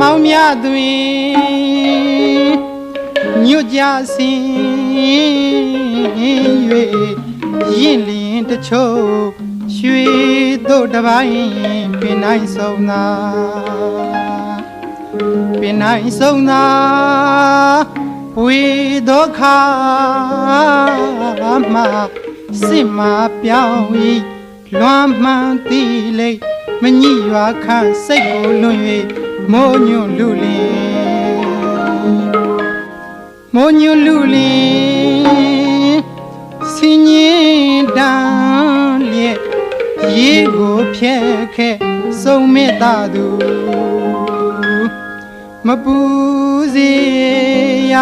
မောင်မြသွင်ညွတ်ကြစင်၍ရင်လင်းတချို့ရွှေတို့တစ်ပိုင်းပင်နိုင်ဆုံးသာပင်နိုင်ဆုံးသာဝေဒုက္ခမှာစစ်မှာပြောင်းဤလွမ်းမှန်တိလိမ့်မညိရွာခန့်စိတ်ကိုလွန်၍ မိုးညွန့်လူလင်းမိုးညွန့်လူလင်းစင်ရင်တန်းလျက်ရေကိုဖျက်ခဲ့စုံမေတ္တာသူမပူစေရ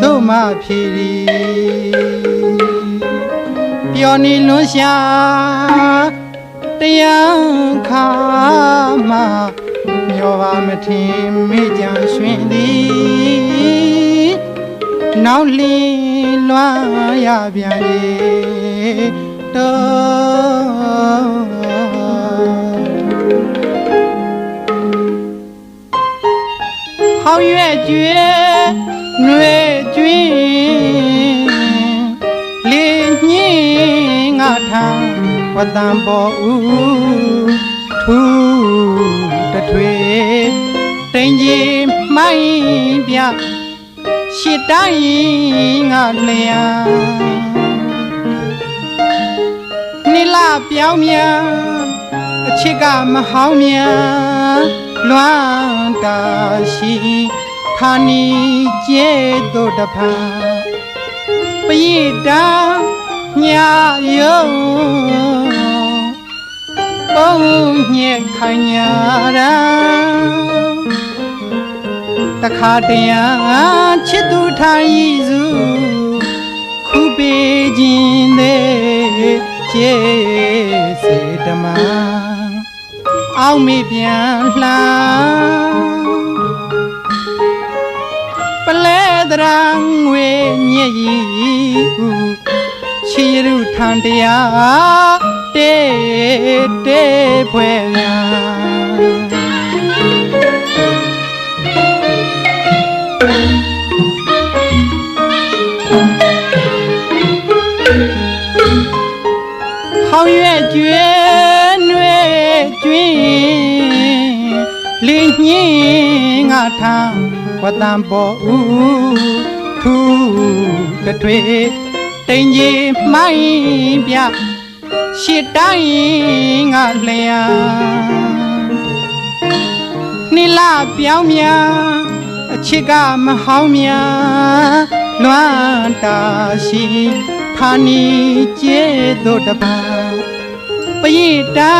တို့မဖြေရီပျော်နေလွန်ရှာတရားခါမှ တော်ပါမထင်မေ့ကြံရွှင်သည်နောက်လင်းလွာရပြန်၏တော်ဟောင်းရွက်ကျွေနှွေကျွင်းလေညင်းငါထံဝတ္တံပေါ်ဦးထူ တွေတိမ်ကြီးမိုင်းပြရှစ်တိုင်းငါလျာနိလပြောင်းမြန်အချစ်ကမဟောင်းမြန်လွမ်းတာရှိခါနီကျဲတို့တဖန်ပိတံညာယုံ ပုံညက်ခိုင်ညာရာတခါတရံချစ်သူထိုင်စုခုပေခြင်းတဲ့ချေစေတမအောင်မေပြန်လှပလဲတရံငွေညက်ဤဟုချီရုထံတရား တေတေဖွယ်လာဟောင်းရွက်ကျွဲနွဲကျွင်းလင်းညင်းငါထာဝတံပေါ်ဦးထူးတထွေတိမ်ကြီးမိုင်းပြ ရှစ်တိုင်းငါလျာနိလပြောင်းမြအချစ်ကမဟောင်းမြလွမ်းတာရှိဌာနီကျေတို့တပါပရိတာ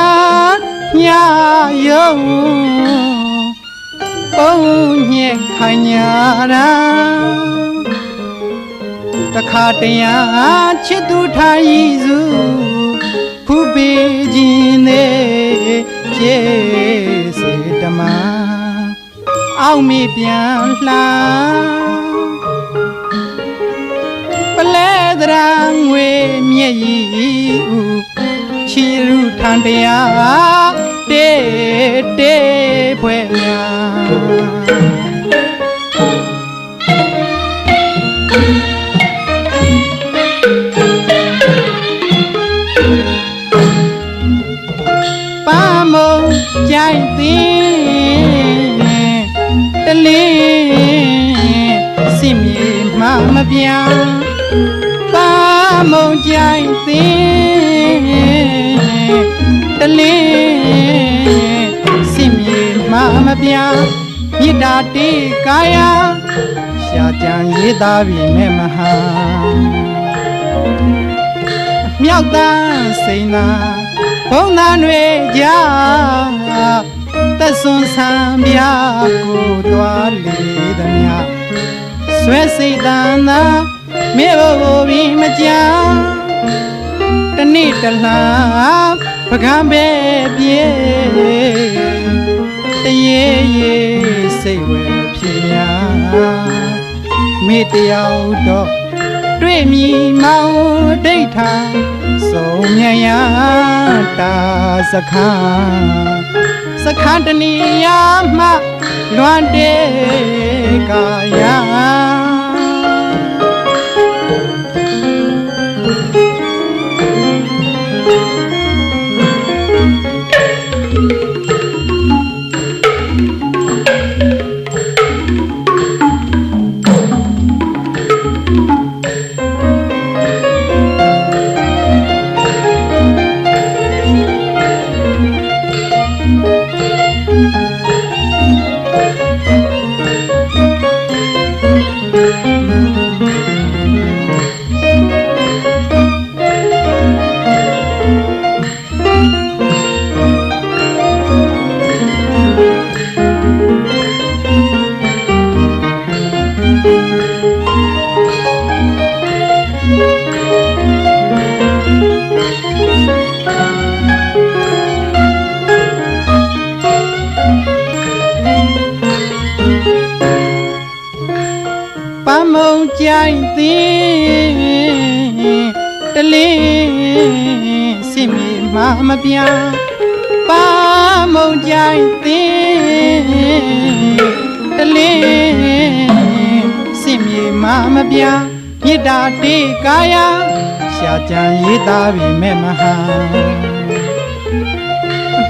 ညာယုံပုံညက်ခညာရာတခါတရံချစ်သူထာဤစု ပေးခြင်းနဲ့ကျေစေတမအောင်မေပြန်လှပလဲတရံငွေမြည်ရီဥချီရုထံတရားတေ ပြောင်းပါမုံကြိုက်သည်တလင်းစိမြေမှမပြောင်းမြစ်တာတေကာယရှာကြံရေးသားပြီမဲ့မဟာမြောက်တန်းစိန်သာဘုံသာတွေကြာသက်စွန်ဆံပြကိုသွားလေသမျှ ဆွဲစိတ်တန်သာမေဘဘပြီးမကြတနေ့တလားပကံပဲပြေတရေရေစိတ်ဝဲဖြစ်များမေတ္တယောက်တော့တွေ့မြည်မောင်ဒိဋ္ဌာဆုံးမြတ်ရာတာစခန်းစခန်းတနီယာမှလွမ်းတဲ့ကာယ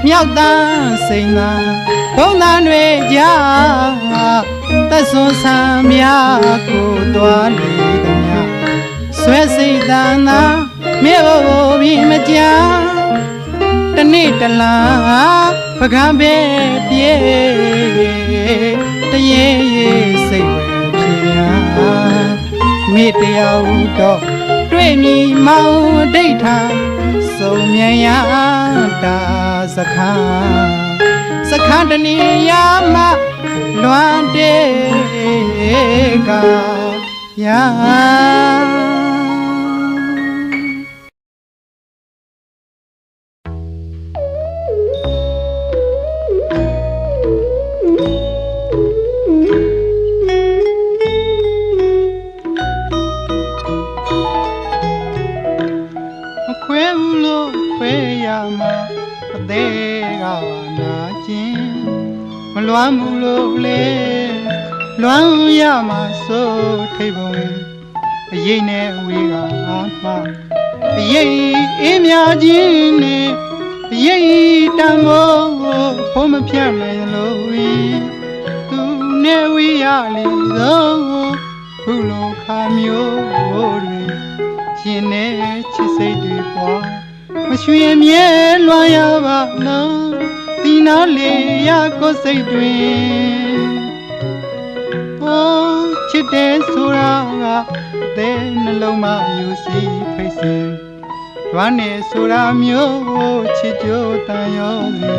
မြောက်တန်းစိန်သာဘုံသားတွေကြာသက်စွန်ဆံများကိုတွားလေသည်များဆွဲစိတ်တန်သာမြေဘိုးပြီးမကြတနေ့တလားပကံပဲပြေတရေရေစိတ်ဝဲပြေများမိတရားဟုတော့တွေ့မြည်မောင်ဒိဋ္ဌာ စုံမြန်ရတာစခါစခါတနေရာမှာလွမ်းတဲ့ကရာ နာလေရကိုယ်စိတ်တွင်ဟောချစ်တယ်ဆိုတာကအသေးနှလုံးမယူစီဖိတ်စင်လွမ်းနေဆိုတာမျိုးကိုချစ်ကြတန်ရောစီ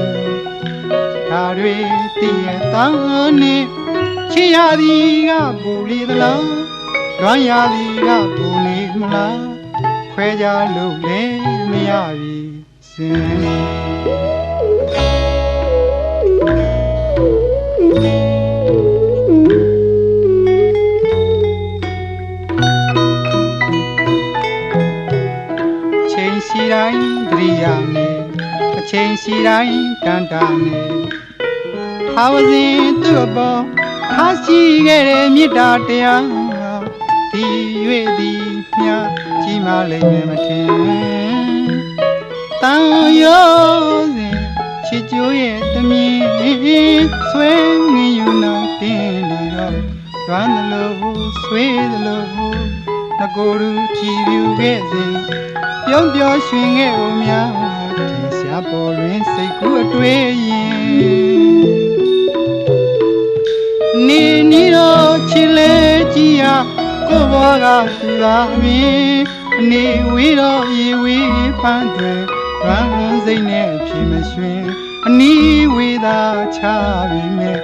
ဒါတွေတည်ရတောင်းနေချစ်ရသည်ကပူလီသလားလွမ်းရသည်ကပူနေမလားခွဲကြလို့လေမရပြီစင် တိုင်းတရိယာနေအချိန်စီတိုင်းတန်တာနေဟာဝစဉ်သူ့အပေါ်ထားရှိခဲ့တဲ့မေတ္တာတရားဒီ၍သည်မြတ်ကြီးမားလိမ့်မယ်မထင်တန်ရောစဉ်ချစ်ကြိုးရဲ့တမင်ဆွဲငင်ယူနာတင်းနေတော့ရွမ်းသလိုဆွေးသလိုငကိုယ်ရူကြည်ပြူခဲ့စဉ် ပြုံးပြောရွှင်ခဲ့ဦးများထင်ရှားပေါ်လွင်စိတ်ကူးအတွေ့ရင်နေနီရောချစ်လေကြည်ရကိုဘွားကသူသာမင်းအနေဝေးတော့ရေဝေးပန်းတွေရန်စိတ်နဲ့ဖြစ်မရွှင်အနီးဝေးသာချပြီးမဲ့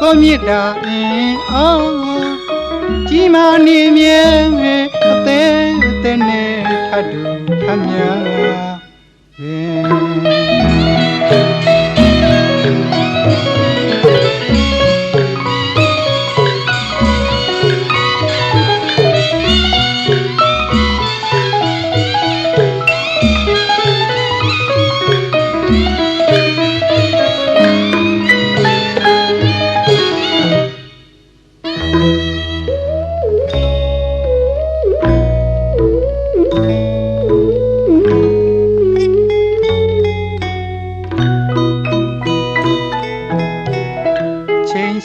ကိုမြစ်တာအင်းအောင်ကြီးမာနေမြဲအသေးအသေးနဲ့ ထပ်တူထပ်များပင်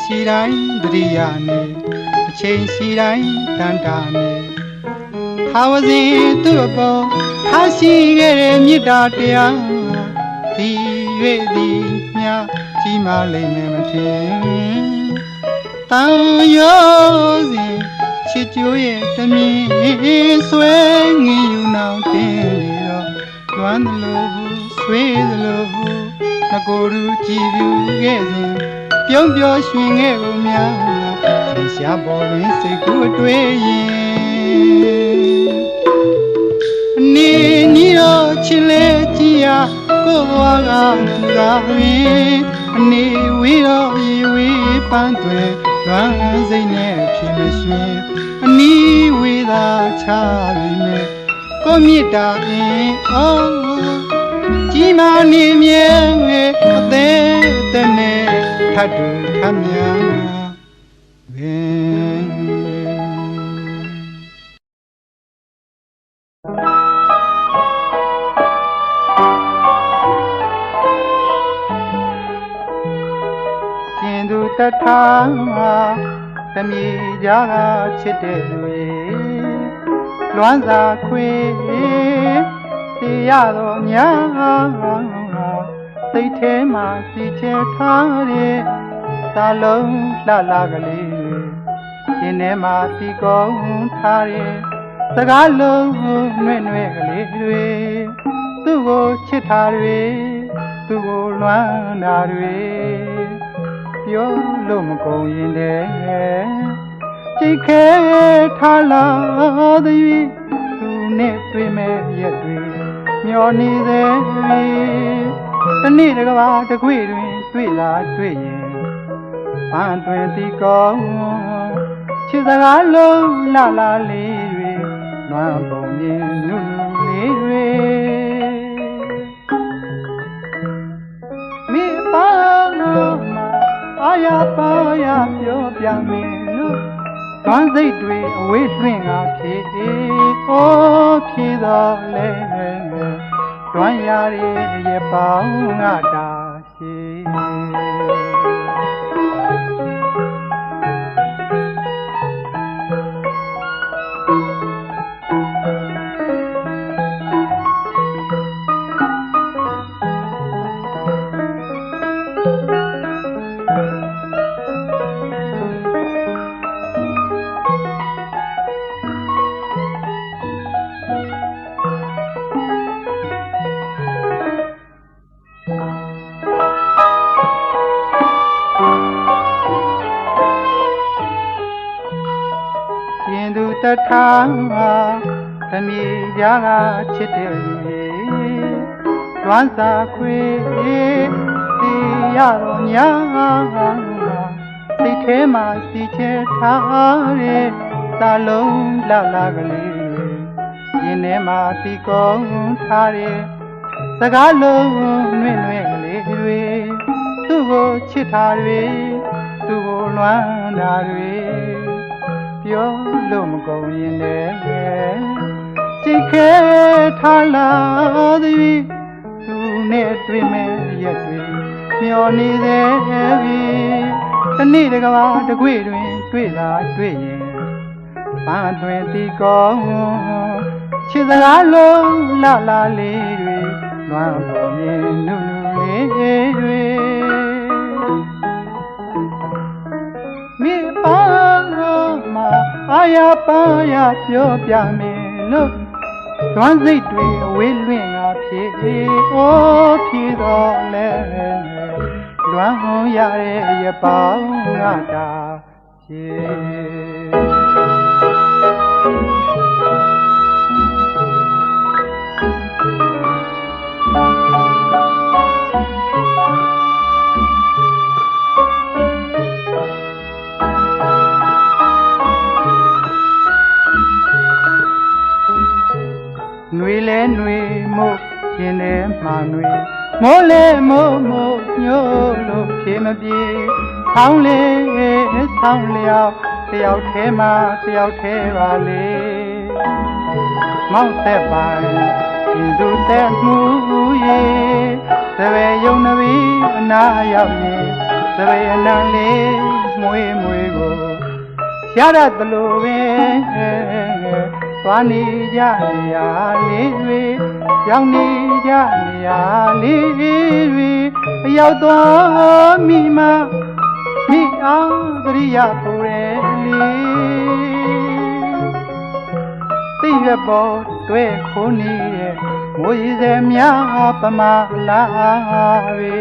ရှိတိုင်းတရိယာနေအချိန်ရှိတိုင်းတန်တာနေထာဝစဉ်သူ့အပေါ်ထားရှိခဲ့တဲ့မေတ္တာတရားဒီ၍သည်မြကြီးမားလိမ့်မယ်မထင်တန်ရောစဉ်ချစ်ကြိုးရဲ့တမင်ဆွဲငင်ယူနောင်တင်လေတော့လွမ်းသလိုဆွေးသလိုငကိုယ်ရူကြည်ပြူခဲ့စဉ် ပြုံးပြောရွှင်ခဲ့ကုန်များသင်ရှားပေါ်တွင်စိတ်ကူးအတွေ့ရင်အနေနီတော့ချစ်လဲကြည်ရကိုယ်ဘဝကသူသာတွင်အနေဝေးတော့ရေဝေးပန်းတွင်လွမ်းစိတ်နဲ့ဖြစ်မရွှင်အနီးဝေးသာချပြီမဲ့ကိုမြစ်တာအင်းအော်ကြီးမားနေမြဲငယ်အသေးအသက်နဲ့ ထတ်တူထမ်းများပင်ကျင်သူတထာတမီကြားကချစ်တဲ့လူရေလွမ်းစာခွေတရားတော်ညာ စိတ်ထဲမှာစီချဲထားတဲ့သာလုံးလှလာကလေးရှင်ထဲမှာစီကုံထားတဲ့စကားလုံးနှွဲ့နှွဲ့ကလေးတွေသူ့ကိုချစ်ထားတွေသူ့ကိုလွမ်းတာတွေပြောလို့မကုန်ရင်တည်းကြိတ်ခဲထားလာသည်သူနဲ့တွေ့မဲ့ရက်တွေမျောနေသေး တနေ့တစ်ကဘာတစ်ခွေတွင်တွေ့လာတွေ့ရင်ပန်းတွင်ဒီကောင်းချစ်စကားလုံးလာလာလေးတွေလွမ်းပုံမြင်နုနုလေးတွေမိပါလို့မအာရပါရပြောပြမယ်လို့ဘန်းစိတ်တွေအဝေးတွင်ကဖြစ်ဟောဖြစ်တော်လဲ တွမ်းရရဲ့ရပောင်းငါတာ တထာသမီးကြားကချစ်တဲ့လူရေလွမ်းစာခွေတီရတော်ညာစိတ်ထဲမှာစီချဲထားတဲ့သာလုံးလှလာကလေးရင်ထဲမှာစီကုံထားတဲ့စကားလုံးနှွဲ့နှွဲ့ကလေးတွေသူ့ကိုချစ်ထားတွေသူ့ကိုလွမ်းတာတွေ ပြောလို့မကုန်ရင်လည်းကြိတ်ခဲထားလာသည်သူနဲ့တွေ့မဲ့ရက်တွေမျောနေသေးပြီတနေ့တကဘာတကွေတွင်တွေ့လာတွေ့ရင်ပန်းတွင်တီကောင်းချစ်စကားလုံးလာလာလေးတွေလွမ်းပေါ်မြင်နုနုလေးတွေမိပါလို့မ အာရပါရပြောပြမယ်လို့တွမ်းစိတ်တွေအဝေးလွင့်ငါဖြစ်အိုးဖြစ်တော့လဲလွမ်းဟောရတဲ့ရပောင်းငါတာဖြစ် မိုးလဲမိုးမို့ညို့လို့ဖြေမပြေဆောင်းလေဆောင်းလျောက်တယောက်ထဲမှာတယောက်ထဲပါလေမောက်သက်ပိုင်ရှင်သူသက်မှုရေသဘယ်ယုံနဘီအနာရောက်ရင်သရေနံလေးမွေးမွေးကိုရရသလိုပဲသွားနေကြနေရလေးတွေရောက်နေကြနေ ရလေးတွေအရောက်သွားမိမမိအောင်သရိယာပူရဲ့လေးသိရပေါ်တွေ့ခုနေတဲ့မိုးရည်စဲများပမာလာပဲ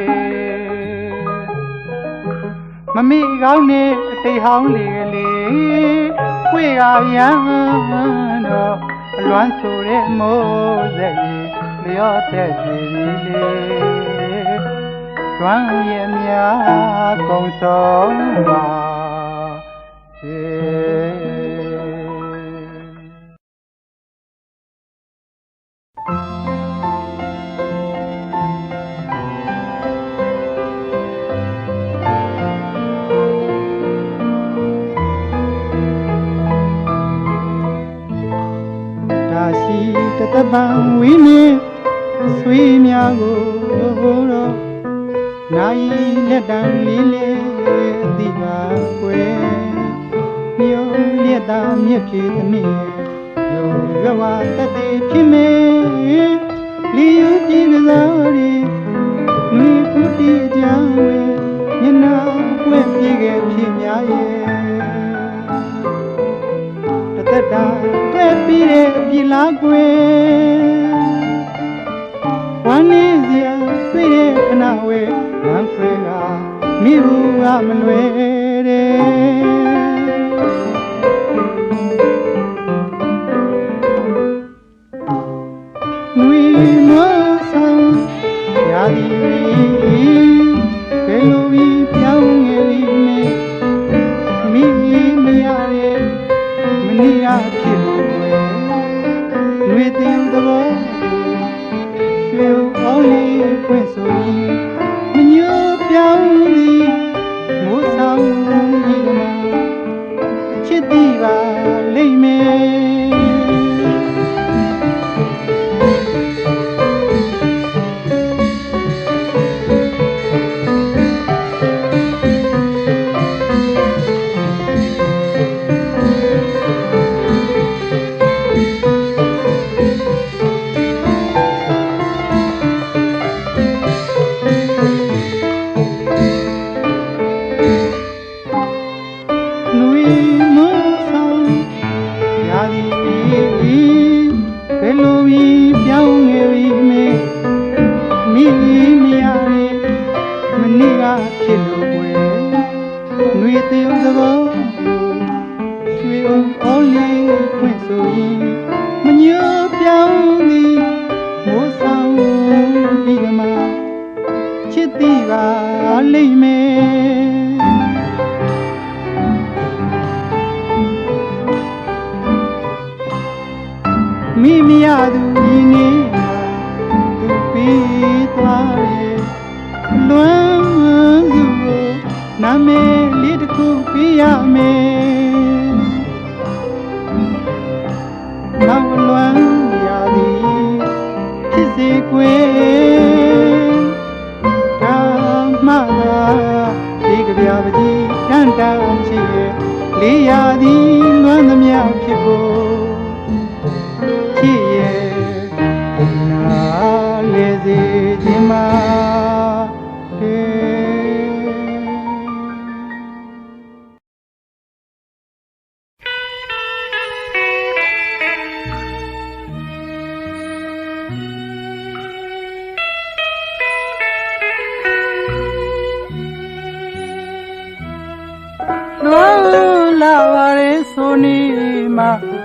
မမိကောင်းနေအတိတ်ဟောင်းလေလေးခွေကရန်တော့အလွမ်းဆိုတဲ့မိုးစက်ကြီး လျော့တဲ့စီလေးကျွမ်းရမြကုံဆုံးပါ နိုင်လက်တံလေးလေးသိပါကွယ်မြို့လက်တာမြစ်ပြေသမီးရောရဝတတိဖြစ်မေလီယူကြည်ကစားရီနွေခုတီကြောင်ဝဲမျက်နှာပွင့်ပြေခဲ့ဖြစ်များရဲ့တသက်တာတွေ့ပြီးတဲ့ပြည်လားကွယ် လမ်းခွဲကမိဘူးကမလွယ် လိမ့်မယ်မိမရသူဒီနေ့သူပြီးသွားရဲ့လွမ်းစုကိုနာမည် ရဲ့လေး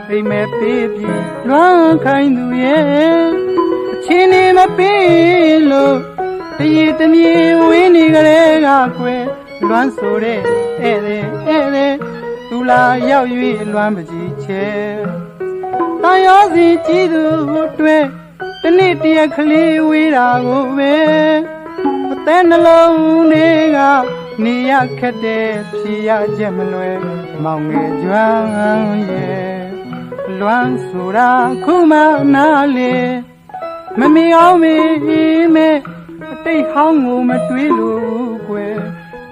အိမ်မဲ့ပေးပြီးလွမ်းခိုင်းသူရဲ့အချင်းနေမပေးလို့တရေတမြေဝင်းနေကြတဲ့ကကွယ်လွမ်းဆိုတဲ့ဧည့်သည်ဧည့်သည်သူလာရောက်၍လွမ်းပကြီးချဲတန်ရောစီကြည်သူတွေ့တနေ့တရက်ကလေးဝေးတာကိုပဲအသက်နှလုံးကနေရခက်တဲ့ဖြေရချက်မလွယ်မောင်ငယ်ကျွမ်းရဲ့ လွမ်းဆိုတာခုမှနားလေမမီအောင်မေးမဲအတိတ်ဟောင်းကိုမတွေးလို့ကွယ်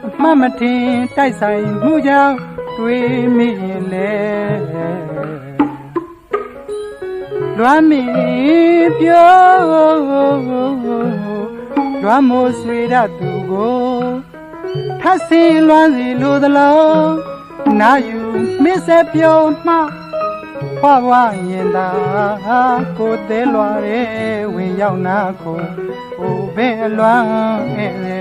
အမှတ်မထင်တိုက်ဆိုင်မှုကြောင့်တွေးမိရင်လေလွမ်းမီပြောလွမ်းမိုးဆွေရသူကိုထပ်ဆင်းလွမ်းစီလိုသလားနာယူမစ္စပြောမှ ဖွားဖွားရင်သာကိုသေးလွားရဲဝင်ရောက်နာကိုဟိုဘဲအလွမ်းဧည့်လေ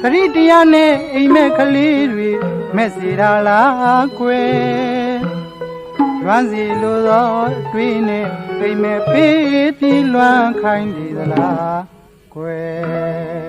သတိတရားနဲ့အိမ်မက်ကလေးတွေမက်စီရာလားကွယ်လွမ်းစီလိုသောတွေးနဲ့အိမ်မက်ပေးပြီးလွမ်းခိုင်းနေသလားကွယ်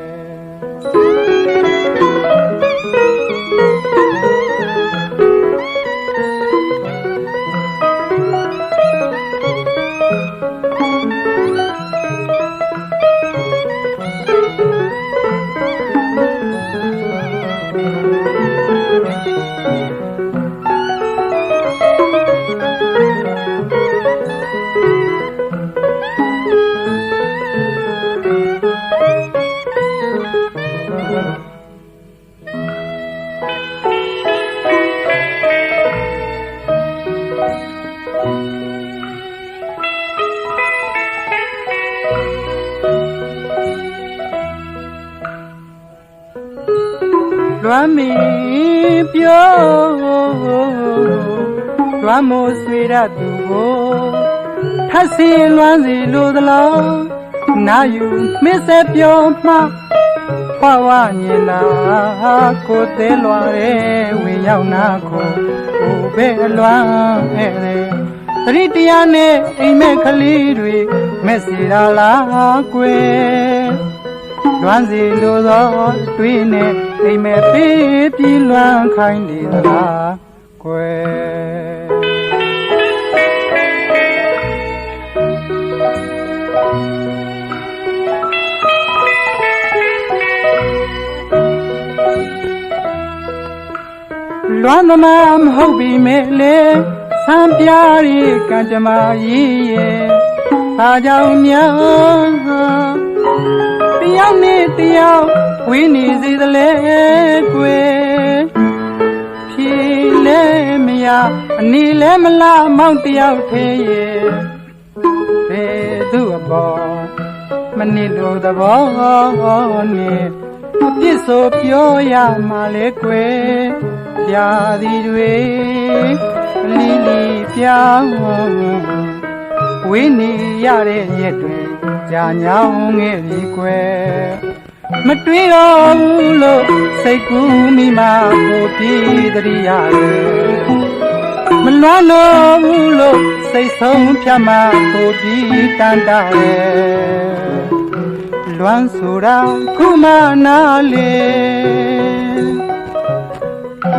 လွမ်းမီပြောလွမ်းမိုးဆွေရသူကိုထပ်ဆင်းလွမ်းစီလိုသလားနာယူမစ္စပြောမှ ဖွာဝညင်နာကိုသေးလွာရဲဝင်ရောက်နာကိုဟိုဘဲအလွမ်းအဲ့လေသတိတရားနဲ့အိမ်မက်ကလေးတွေမက်စီရာလားကွယ်လွမ်းစီလိုသောတွေးနဲ့အိမ်မဲ့ပေးပြီးလွမ်းခိုင်းနေသလားကွယ် လွမ်းသမားမဟုတ်ပြီမဲ့လေဆံပြားရီကံကြမ္မာကြီးရဲ့ဘာကြောင့်များတယောက်နဲ့တယောက်ဝင်းနေစေသလဲကွယ်ဖြေလဲမရအနေလဲမလားမောင်တယောက်သေးရဲ့ဘယ်သူအပေါ်မနစ်လို့သဘောနဲ့ အပြစ်ဆိုပြောရမှာလဲကွယ်ပြာသည်တွေလီလီပြောင်းဝင်းနေရတဲ့ရက်တွေကြာညောင်းငယ်ပြီကွယ်မတွေးတော့ဘူးလို့စိတ်ကူးမိမှကိုပြေးတရိရတယ်မလွမ်းတော့ဘူးလို့စိတ်ဆုံးဖြတ်မှကိုပြေးတန်တာရဲ့ လွမ်းဆိုတာခုမှနားလေ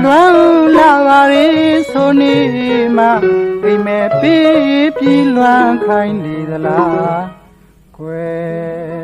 လွမ်းလာပါလေဆိုနေမှအိမ်မဲ့ပြေးပြီးလွမ်းခိုင်းနေသလားကွယ်